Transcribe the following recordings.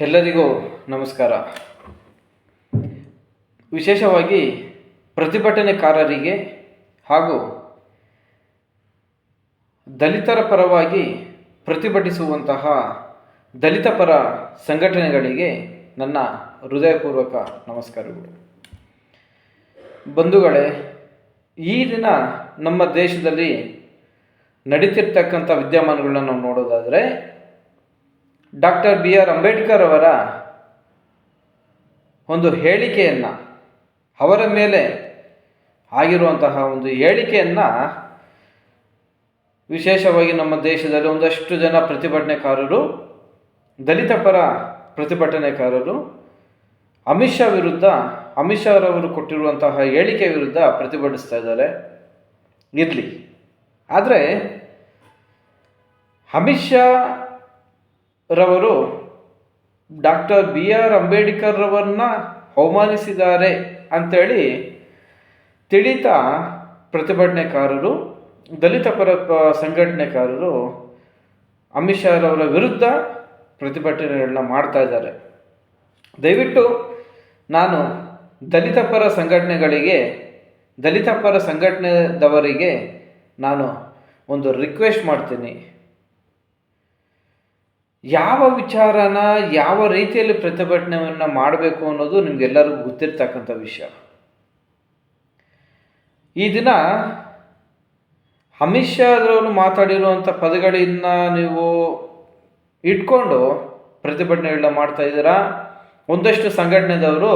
ಎಲ್ಲರಿಗೂ ನಮಸ್ಕಾರ. ವಿಶೇಷವಾಗಿ ಪ್ರತಿಭಟನೆಕಾರರಿಗೆ ಹಾಗೂ ದಲಿತರ ಪರವಾಗಿ ಪ್ರತಿಭಟಿಸುವಂತಹ ದಲಿತ ಪರ ಸಂಘಟನೆಗಳಿಗೆ ನನ್ನ ಹೃದಯಪೂರ್ವಕ ನಮಸ್ಕಾರಗಳು. ಬಂಧುಗಳೇ, ಈ ದಿನ ನಮ್ಮ ದೇಶದಲ್ಲಿ ನಡೀತಿರ್ತಕ್ಕಂಥ ವಿದ್ಯಮಾನಗಳನ್ನ ನಾವು ನೋಡೋದಾದರೆ ಡಾಕ್ಟರ್ ಬಿ ಆರ್ ಅಂಬೇಡ್ಕರ್ ಅವರ ಒಂದು ಹೇಳಿಕೆಯನ್ನು, ಅವರ ಮೇಲೆ ಆಗಿರುವಂತಹ ಒಂದು ಹೇಳಿಕೆಯನ್ನು ವಿಶೇಷವಾಗಿ ನಮ್ಮ ದೇಶದಲ್ಲಿ ಒಂದಷ್ಟು ಜನ ಪ್ರತಿಭಟನೆಕಾರರು, ದಲಿತ ಪರ ಪ್ರತಿಭಟನೆಕಾರರು, ಅಮಿತ್ ಶಾ ವಿರುದ್ಧ, ಅಮಿತ್ ಶಾ ರವರು ಕೊಟ್ಟಿರುವಂತಹ ಹೇಳಿಕೆ ವಿರುದ್ಧ ಪ್ರತಿಭಟಿಸ್ತಾ ಇದ್ದಾರೆ. ಇರಲಿ. ಆದರೆ ಅಮಿತ್ ಶಾ ರವರು ಡಾಕ್ಟರ್ ಬಿ ಆರ್ ಅಂಬೇಡ್ಕರ್ ರವರನ್ನ ಅವಮಾನಿಸಿದ್ದಾರೆ ಅಂಥೇಳಿ ತಿಳಿತ ಪ್ರತಿಭಟನೆಕಾರರು, ದಲಿತ ಪರ ಸಂಘಟನೆಕಾರರು ಅಮಿತ್ ಶಾ ರವರ ವಿರುದ್ಧ ಪ್ರತಿಭಟನೆಗಳನ್ನ ಮಾಡ್ತಾ ಇದ್ದಾರೆ. ದಯವಿಟ್ಟು ನಾನು ದಲಿತ ಪರ ಸಂಘಟನೆಗಳಿಗೆ, ದಲಿತ ಪರ ಸಂಘಟನೆದವರಿಗೆ ನಾನು ಒಂದು ರಿಕ್ವೆಸ್ಟ್ ಮಾಡ್ತೀನಿ. ಯಾವ ವಿಚಾರನ ಯಾವ ರೀತಿಯಲ್ಲಿ ಪ್ರತಿಭಟನೆಯನ್ನು ಮಾಡಬೇಕು ಅನ್ನೋದು ನಿಮಗೆಲ್ಲರಿಗೂ ಗೊತ್ತಿರ್ತಕ್ಕಂಥ ವಿಷಯ. ಈ ದಿನ ಅಮಿತ್ ಶಾದವರು ಮಾತಾಡಿರುವಂಥ ಪದಗಳಿಂದ ನೀವು ಇಟ್ಕೊಂಡು ಪ್ರತಿಭಟನೆಗಳನ್ನ ಮಾಡ್ತಾ ಇದ್ದೀರಾ? ಒಂದಷ್ಟು ಸಂಘಟನೆದವರು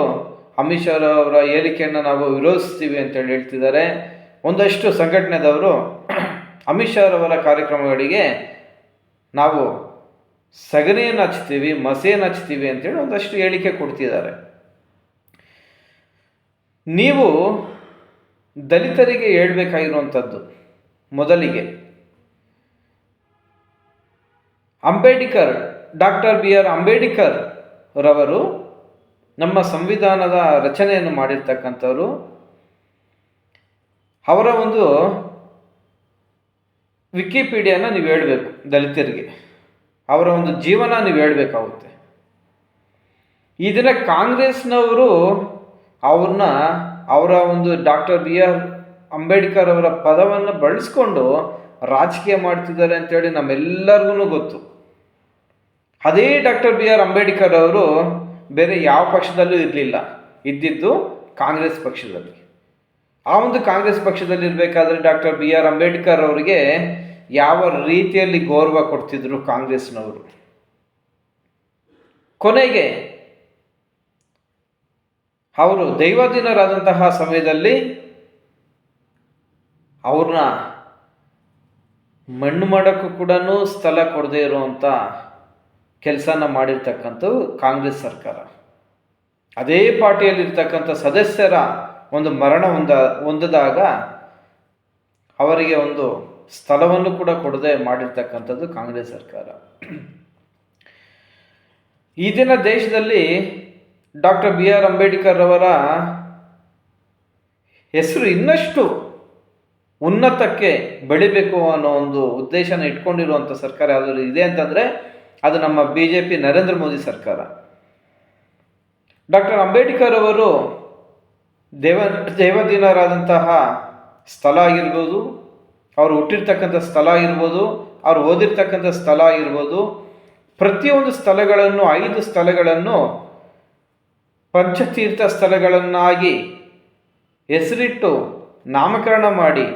ಅಮಿತ್ ಶಾ ಅವರ ಹೇಳಿಕೆಯನ್ನು ನಾವು ವಿರೋಧಿಸ್ತೀವಿ ಅಂತೇಳಿ ಹೇಳ್ತಿದ್ದಾರೆ. ಒಂದಷ್ಟು ಸಂಘಟನೆದವರು ಅಮಿತ್ ಶಾ ಅವರ ಕಾರ್ಯಕ್ರಮಗಳಿಗೆ ನಾವು ಸಗಣಿಯನ್ನು ಹಚ್ತೀವಿ, ಮಸೆಯನ್ನು ಹಚ್ತೀವಿ ಅಂತೇಳಿ ಒಂದಷ್ಟು ಹೇಳಿಕೆ ಕೊಡ್ತಿದ್ದಾರೆ. ನೀವು ದಲಿತರಿಗೆ ಹೇಳಬೇಕಾಗಿರುವಂಥದ್ದು ಮೊದಲಿಗೆ. Ambedkar, doctor B R Ambedkar ರವರು ನಮ್ಮ ಸಂವಿಧಾನದ ರಚನೆಯನ್ನು ಮಾಡಿರ್ತಕ್ಕಂಥವರು. ಅವರ ಒಂದು ವಿಕಿಪೀಡಿಯಾನ ನೀವು ಹೇಳಬೇಕು ದಲಿತರಿಗೆ. ಅವರ ಒಂದು ಜೀವನ ನೀವು ಹೇಳಬೇಕಾಗುತ್ತೆ. ಈ ದಿನ ಕಾಂಗ್ರೆಸ್ನವರು ಅವ್ರನ್ನ ಅವರ ಒಂದು ಡಾಕ್ಟರ್ ಬಿ ಆರ್ ಅಂಬೇಡ್ಕರ್ ಅವರ ಪದವನ್ನು ಬಳಸ್ಕೊಂಡು ರಾಜಕೀಯ ಮಾಡ್ತಿದ್ದಾರೆ ಅಂತೇಳಿ ನಮ್ಮೆಲ್ಲರಿಗೂ ಗೊತ್ತು. ಅದೇ ಡಾಕ್ಟರ್ ಬಿ ಆರ್ ಅಂಬೇಡ್ಕರ್ ಅವರು ಬೇರೆ ಯಾವ ಪಕ್ಷದಲ್ಲೂ ಇರಲಿಲ್ಲ. ಇದ್ದಿದ್ದು ಕಾಂಗ್ರೆಸ್ ಪಕ್ಷದಲ್ಲಿ. ಆ ಒಂದು ಕಾಂಗ್ರೆಸ್ ಪಕ್ಷದಲ್ಲಿ ಇರಬೇಕಾದ್ರೆ ಡಾಕ್ಟರ್ ಬಿ ಆರ್ ಅಂಬೇಡ್ಕರ್ ಅವರಿಗೆ ಯಾವ ರೀತಿಯಲ್ಲಿ ಗೌರವ ಕೊಡ್ತಿದ್ರು ಕಾಂಗ್ರೆಸ್ನವರು? ಕೊನೆಗೆ, ಅವರು ದೈವಾಧೀನರಾದಂತಹ ಸಮಯದಲ್ಲಿ ಅವ್ರನ್ನ ಮಣ್ಣು ಮಾಡೋಕ್ಕೂ ಕೂಡ ಸ್ಥಳ ಕೊಡದೇ ಇರುವಂಥ ಕೆಲಸನ ಮಾಡಿರ್ತಕ್ಕಂಥದ್ದು ಕಾಂಗ್ರೆಸ್ ಸರ್ಕಾರ. ಅದೇ ಪಾರ್ಟಿಯಲ್ಲಿರ್ತಕ್ಕಂಥ ಸದಸ್ಯರ ಒಂದು ಮರಣ ಹೊಂದ ಹೊಂದಿದಾಗ ಅವರಿಗೆ ಒಂದು ಸ್ಥಳವನ್ನು ಕೂಡ ಕೊಡದೆ ಮಾಡಿರ್ತಕ್ಕಂಥದ್ದು ಕಾಂಗ್ರೆಸ್ ಸರ್ಕಾರ. ಈ ದಿನ ದೇಶದಲ್ಲಿ ಡಾಕ್ಟರ್ ಬಿ ಆರ್ ಅಂಬೇಡ್ಕರ್ ಅವರ ಹೆಸರು ಇನ್ನಷ್ಟು ಉನ್ನತಕ್ಕೆ ಬೆಳಿಬೇಕು ಅನ್ನೋ ಒಂದು ಉದ್ದೇಶನ ಇಟ್ಕೊಂಡಿರುವಂಥ ಸರ್ಕಾರ ಯಾವ್ದಾದ್ರು ಇದೆ ಅಂತಂದರೆ ಅದು ನಮ್ಮ B J P Narendra Modi ಸರ್ಕಾರ. ಡಾಕ್ಟರ್ ಅಂಬೇಡ್ಕರ್ ಅವರು ದೇವ ದೇವದೀನರಾದಂತಹ ಸ್ಥಳ ಆಗಿರ್ಬೋದು ಅವರು ಹುಟ್ಟಿರ್ತಕ್ಕಂಥ ಸ್ಥಳ ಇರ್ಬೋದು, ಅವ್ರು ಓದಿರ್ತಕ್ಕಂಥ ಸ್ಥಳ ಇರ್ಬೋದು, ಪ್ರತಿಯೊಂದು ಸ್ಥಳಗಳನ್ನು, ಐದು ಸ್ಥಳಗಳನ್ನು, ಪಂಚತೀರ್ಥ ಸ್ಥಳಗಳನ್ನಾಗಿ ಹೆಸರಿಟ್ಟು ನಾಮಕರಣ ಮಾಡಿ,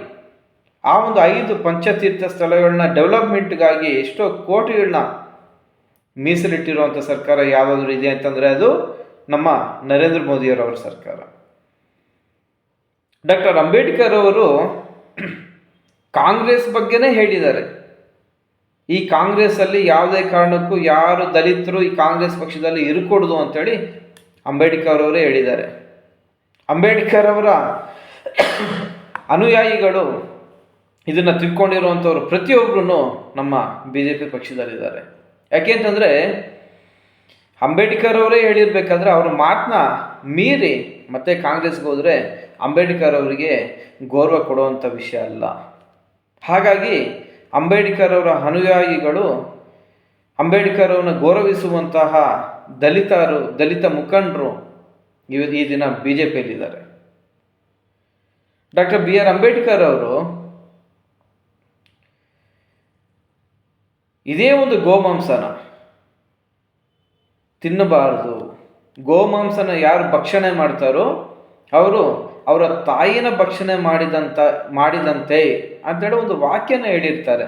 ಆ ಒಂದು ಐದು ಪಂಚತೀರ್ಥ ಸ್ಥಳಗಳನ್ನ ಡೆವಲಪ್ಮೆಂಟ್ಗಾಗಿ ಎಷ್ಟೋ ಕೋಟಿಗಳನ್ನ ಮೀಸಲಿಟ್ಟಿರುವಂಥ ಸರ್ಕಾರ ಯಾವಾದರೂ ಇದೆ ಅಂತಂದರೆ ಅದು ನಮ್ಮ ನರೇಂದ್ರ ಮೋದಿಯವರವರ ಸರ್ಕಾರ. ಡಾಕ್ಟರ್ ಅಂಬೇಡ್ಕರ್ ಅವರು ಕಾಂಗ್ರೆಸ್ ಬಗ್ಗೆನೇ ಹೇಳಿದ್ದಾರೆ. ಈ ಕಾಂಗ್ರೆಸ್ಸಲ್ಲಿ ಯಾವುದೇ ಕಾರಣಕ್ಕೂ ಯಾರು ದಲಿತರು ಈ ಕಾಂಗ್ರೆಸ್ ಪಕ್ಷದಲ್ಲಿ ಇರಕೂಡದು ಅಂತೇಳಿ ಅಂಬೇಡ್ಕರ್ ಅವರೇ ಹೇಳಿದ್ದಾರೆ. ಅಂಬೇಡ್ಕರ್ ಅವರ ಅನುಯಾಯಿಗಳು ಇದನ್ನು ತಿಳ್ಕೊಂಡಿರುವಂಥವ್ರು ಪ್ರತಿಯೊಬ್ಬರೂ ನಮ್ಮ ಬಿ ಜೆ ಪಿ ಪಕ್ಷದಲ್ಲಿದ್ದಾರೆ ಯಾಕೆಂತಂದರೆ ಅಂಬೇಡ್ಕರ್ ಅವರೇ ಹೇಳಿರ್ಬೇಕಾದ್ರೆ ಅವ್ರ ಮಾತನ್ನ ಮೀರಿ ಮತ್ತೆ ಕಾಂಗ್ರೆಸ್ಗೆ ಹೋದರೆ ಅಂಬೇಡ್ಕರ್ ಅವರಿಗೆ ಗೌರವ ಕೊಡುವಂಥ ವಿಷಯ ಅಲ್ಲ. ಹಾಗಾಗಿ ಅಂಬೇಡ್ಕರ್ ಅವರ ಅನುಯಾಯಿಗಳು ಅಂಬೇಡ್ಕರ್ ಅವರನ್ನು ಗೌರವಿಸುವಂತಹ ದಲಿತರು, ದಲಿತ ಮುಖಂಡರು ಇವತ್ತು ಈ ದಿನ ಬಿ ಜೆ ಪಿಯಲ್ಲಿದ್ದಾರೆ ಡಾಕ್ಟರ್ ಬಿ ಆರ್ ಅಂಬೇಡ್ಕರ್ ಅವರು ಇದೇ ಒಂದು ಗೋಮಾಂಸನ ತಿನ್ನಬಾರದು. ಗೋಮಾಂಸನ ಯಾರು ಭಕ್ಷಣೆ ಮಾಡ್ತಾರೋ ಅವರು ಅವರ ತಾಯಿನ ಭಕ್ಷಣೆ ಮಾಡಿದಂತ, ಮಾಡಿದಂತೆ ಅಂತೇಳಿ ಒಂದು ವಾಕ್ಯನ ಹೇಳಿರ್ತಾರೆ.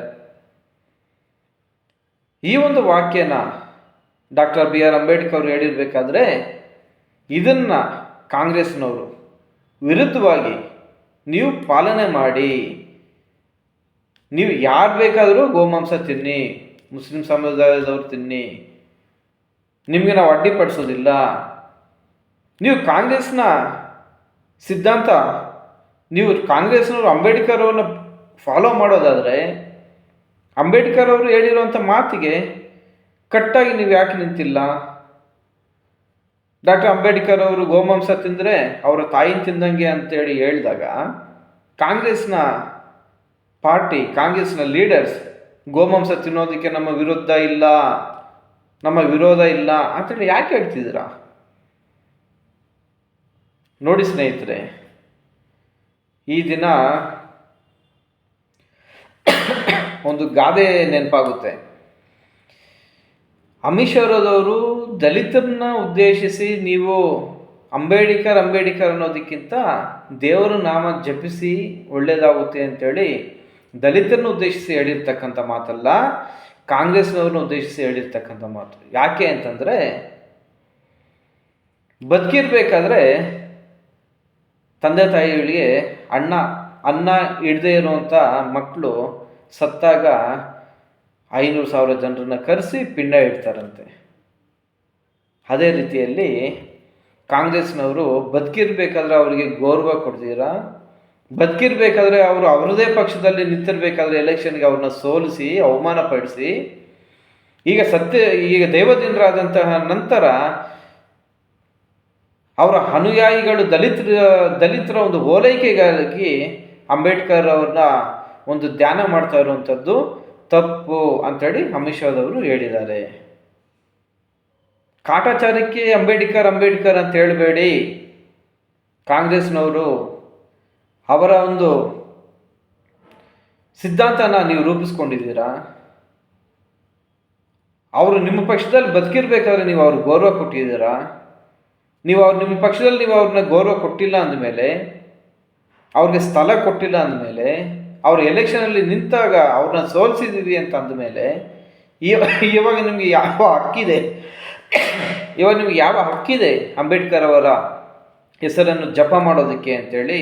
ಈ ಒಂದು ವಾಕ್ಯನ ಡಾಕ್ಟರ್ ಬಿ ಆರ್ ಅಂಬೇಡ್ಕರ್ ಅವರು ಹೇಳಿರ್ಬೇಕಾದ್ರೆ ಇದನ್ನ ಕಾಂಗ್ರೆಸ್ನವರು ವಿರುದ್ಧವಾಗಿ ನೀವು ಪಾಲನೆ ಮಾಡಿ, ನೀವು ಯಾರು ಬೇಕಾದರೂ ಗೋಮಾಂಸ ತಿನ್ನಿ, ಮುಸ್ಲಿಂ ಸಮುದಾಯದವ್ರು ತಿನ್ನಿ, ನಿಮಗೆ ನಾವು ಅಡ್ಡಿಪಡಿಸೋದಿಲ್ಲ ನೀವು ಕಾಂಗ್ರೆಸ್ನ ಸಿದ್ಧಾಂತ, ನೀವು ಕಾಂಗ್ರೆಸ್ನವರು ಅಂಬೇಡ್ಕರ್ ಅವ್ರನ್ನ ಫಾಲೋ ಮಾಡೋದಾದರೆ, ಅಂಬೇಡ್ಕರ್ ಅವರು ಹೇಳಿರುವಂಥ ಮಾತಿಗೆ ಕಟ್ಟಾಗಿ ನೀವು ಯಾಕೆ ನಿಂತಿಲ್ಲ? ಡಾಕ್ಟರ್ ಅಂಬೇಡ್ಕರ್ ಅವರು ಗೋಮಾಂಸ ತಿಂದರೆ ಅವರ ತಾಯಿ ತಿಂದಂಗೆ ಅಂತೇಳಿ ಹೇಳಿದಾಗ, ಕಾಂಗ್ರೆಸ್ನ ಪಾರ್ಟಿ, ಕಾಂಗ್ರೆಸ್ನ ಲೀಡರ್ಸ್ ಗೋಮಾಂಸ ತಿನ್ನೋದಕ್ಕೆ ನಮ್ಮ ವಿರುದ್ಧ ಇಲ್ಲ, ನಮ್ಮ ವಿರೋಧ ಇಲ್ಲ ಅಂತೇಳಿ ಯಾಕೆ ಹೇಳ್ತಿದ್ದೀರಾ? ನೋಡಿ ಸ್ನೇಹಿತರೆ, ಈ ದಿನ ಒಂದು ಗಾದೆ ನೆನಪಾಗುತ್ತೆ. ಅಮಿಷರದವರು ದಲಿತರನ್ನ ಉದ್ದೇಶಿಸಿ ನೀವು ಅಂಬೇಡ್ಕರ್ ಅಂಬೇಡ್ಕರ್ ಅನ್ನೋದಕ್ಕಿಂತ ದೇವರ ನಾಮ ಜಪಿಸಿ ಒಳ್ಳೇದಾಗುತ್ತೆ ಅಂತೇಳಿ ದಲಿತರನ್ನು ಉದ್ದೇಶಿಸಿ ಹೇಳಿರ್ತಕ್ಕಂಥ ಮಾತಲ್ಲ, ಕಾಂಗ್ರೆಸ್ನವ್ರನ್ನ ಉದ್ದೇಶಿಸಿ ಹೇಳಿರ್ತಕ್ಕಂಥ ಮಾತು. ಯಾಕೆ ಅಂತಂದರೆ, ಬದುಕಿರ್ಬೇಕಾದ್ರೆ ತಂದೆ ತಾಯಿಗಳಿಗೆ ಅಣ್ಣ, ಅನ್ನ ಹಿಡ್ದೇ ಇರುವಂಥ ಮಕ್ಕಳು ಸತ್ತಾಗ ಐನೂರು ಸಾವಿರ ಜನರನ್ನ ಕರೆಸಿ ಪಿಂಡ ಇಡ್ತಾರಂತೆ. ಅದೇ ರೀತಿಯಲ್ಲಿ ಕಾಂಗ್ರೆಸ್ನವರು ಬದುಕಿರ್ಬೇಕಾದ್ರೆ ಅವರಿಗೆ ಗೌರವ ಕೊಡ್ತೀರಾ? ಬದುಕಿರ್ಬೇಕಾದ್ರೆ ಅವರು ಅವರದೇ ಪಕ್ಷದಲ್ಲಿ ನಿಂತಿರ್ಬೇಕಾದ್ರೆ ಎಲೆಕ್ಷನ್ಗೆ ಅವ್ರನ್ನ ಸೋಲಿಸಿ ಅವಮಾನ ಪಡಿಸಿ ಈಗ ಸತ್ಯ, ಈಗ ದೇವದಿಂದ್ರಾದಂತಹ ನಂತರ ಅವರ ಅನುಯಾಯಿಗಳು ದಲಿತರ ದಲಿತರ ಒಂದು ಓಲೈಕೆಗಾಗಿ ಅಂಬೇಡ್ಕರ್ ಅವ್ರನ್ನ ಒಂದು ಧ್ಯಾನ ಮಾಡ್ತಾ ಇರುವಂಥದ್ದು ತಪ್ಪು ಅಂತೇಳಿ ಅಮಿತ್ ಶಾದವರು ಹೇಳಿದ್ದಾರೆ. ಕಾಟಾಚಾರಕ್ಕೆ ಅಂಬೇಡ್ಕರ್ ಅಂಬೇಡ್ಕರ್ ಅಂತ ಹೇಳಬೇಡಿ. ಕಾಂಗ್ರೆಸ್ನವರು ಅವರ ಒಂದು ಸಿದ್ಧಾಂತನ ನೀವು ರೂಪಿಸ್ಕೊಂಡಿದ್ದೀರಾ? ಅವರು ನಿಮ್ಮ ಪಕ್ಷದಲ್ಲಿ ಬದುಕಿರ್ಬೇಕಾದ್ರೆ ನೀವು ಅವ್ರಿಗೆ ಗೌರವ ಕೊಟ್ಟಿದ್ದೀರಾ? ನೀವು ಅವ್ರು ನಿಮ್ಮ ಪಕ್ಷದಲ್ಲಿ ನೀವು ಅವ್ರನ್ನ ಗೌರವ ಕೊಟ್ಟಿಲ್ಲ ಅಂದಮೇಲೆ, ಅವ್ರಿಗೆ ಸ್ಥಳ ಕೊಟ್ಟಿಲ್ಲ ಅಂದಮೇಲೆ, ಅವ್ರು ಎಲೆಕ್ಷನಲ್ಲಿ ನಿಂತಾಗ ಅವ್ರನ್ನ ಸೋಲಿಸಿದ್ದೀವಿ ಅಂತ ಅಂದಮೇಲೆ ಇವಾಗ ನಿಮಗೆ ಯಾವ ಹಕ್ಕಿದೆ? ಇವಾಗ ನಿಮಗೆ ಯಾವ ಹಕ್ಕಿದೆ ಅಂಬೇಡ್ಕರ್ ಅವರ ಹೆಸರನ್ನು ಜಪ ಮಾಡೋದಕ್ಕೆ ಅಂತೇಳಿ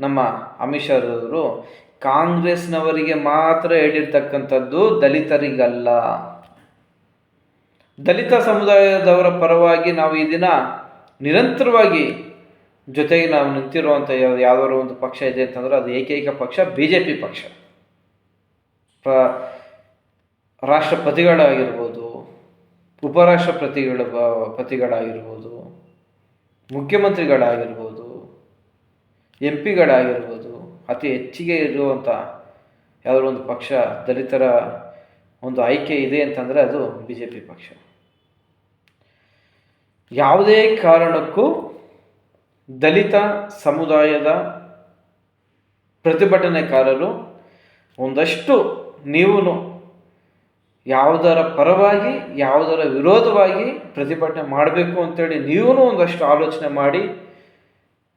ನಮ್ಮ ಅಮಿತ್ ಶಾ ಅವರು ಕಾಂಗ್ರೆಸ್ನವರಿಗೆ ಮಾತ್ರ ಹೇಳಿರ್ತಕ್ಕಂಥದ್ದು ದಲಿತರಿಗಲ್ಲ. ದಲಿತ ಸಮುದಾಯದವರ ಪರವಾಗಿ ನಾವು ಈ ದಿನ ನಿರಂತರವಾಗಿ ಜೊತೆಗೆ ನಾವು ನಿಂತಿರುವಂಥ ಯಾವ್ದಾದ್ರು ಒಂದು ಪಕ್ಷ ಇದೆ ಅಂತಂದರೆ ಅದು ಏಕೈಕ ಪಕ್ಷ ಬಿ ಜೆ ಪಿ ಪಕ್ಷ. ಪ್ರ ರಾಷ್ಟ್ರಪತಿಗಳಾಗಿರ್ಬೋದು, ಉಪರಾಷ್ಟ್ರಪತಿಗಳ ಪತಿಗಳಾಗಿರ್ಬೋದು, ಮುಖ್ಯಮಂತ್ರಿಗಳಾಗಿರ್ಬೋದು ಎಂ ಪಿಗಳಾಗಿರ್ಬೋದು ಅತಿ ಹೆಚ್ಚಿಗೆ ಇರುವಂಥ ಯಾವುದಾದ್ರು ಒಂದು ಪಕ್ಷ, ದಲಿತರ ಒಂದು ಆಯ್ಕೆ ಇದೆ ಅಂತಂದರೆ ಅದು ಬಿ ಜೆ ಪಿ ಪಕ್ಷ. ಯಾವುದೇ ಕಾರಣಕ್ಕೂ ದಲಿತ ಸಮುದಾಯದ ಪ್ರತಿಭಟನೆಕಾರರು ಒಂದಷ್ಟು ನೀವು ಯಾವುದರ ಪರವಾಗಿ, ಯಾವುದರ ವಿರೋಧವಾಗಿ ಪ್ರತಿಭಟನೆ ಮಾಡಬೇಕು ಅಂತೇಳಿ ನೀವೂ ಒಂದಷ್ಟು ಆಲೋಚನೆ ಮಾಡಿ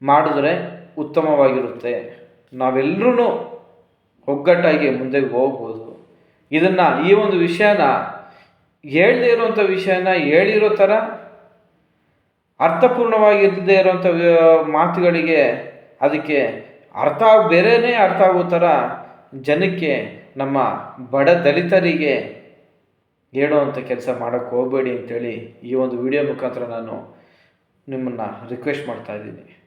ಮಾಡಿದ್ರೆ ಉತ್ತಮವಾಗಿರುತ್ತೆ. ನಾವೆಲ್ಲರೂ ಒಗ್ಗಟ್ಟಾಗಿ ಮುಂದೆ ಹೋಗ್ಬೋದು. ಇದನ್ನು ಈ ಒಂದು ವಿಷಯನ ಹೇಳದೇ ಇರುವಂಥ ವಿಷಯನ ಹೇಳಿರೋ ಥರ ಅರ್ಥಪೂರ್ಣವಾಗಿರದೇ ಇರುವಂಥ ಮಾತುಗಳಿಗೆ ಅದಕ್ಕೆ ಅರ್ಥ ಬೇರೆಯೇ ಅರ್ಥ ಆಗೋ ಥರ ಜನಕ್ಕೆ ನಮ್ಮ ಬಡ ದಲಿತರಿಗೆ ಹೇಳುವಂಥ ಕೆಲಸ ಮಾಡೋಕ್ಕೆ ಹೋಗಬೇಡಿ ಅಂತೇಳಿ ಈ ಒಂದು ವಿಡಿಯೋ ಮುಖಾಂತರ ನಾನು ನಿಮ್ಮನ್ನು ರಿಕ್ವೆಸ್ಟ್ ಮಾಡ್ತಾ ಇದ್ದೀನಿ.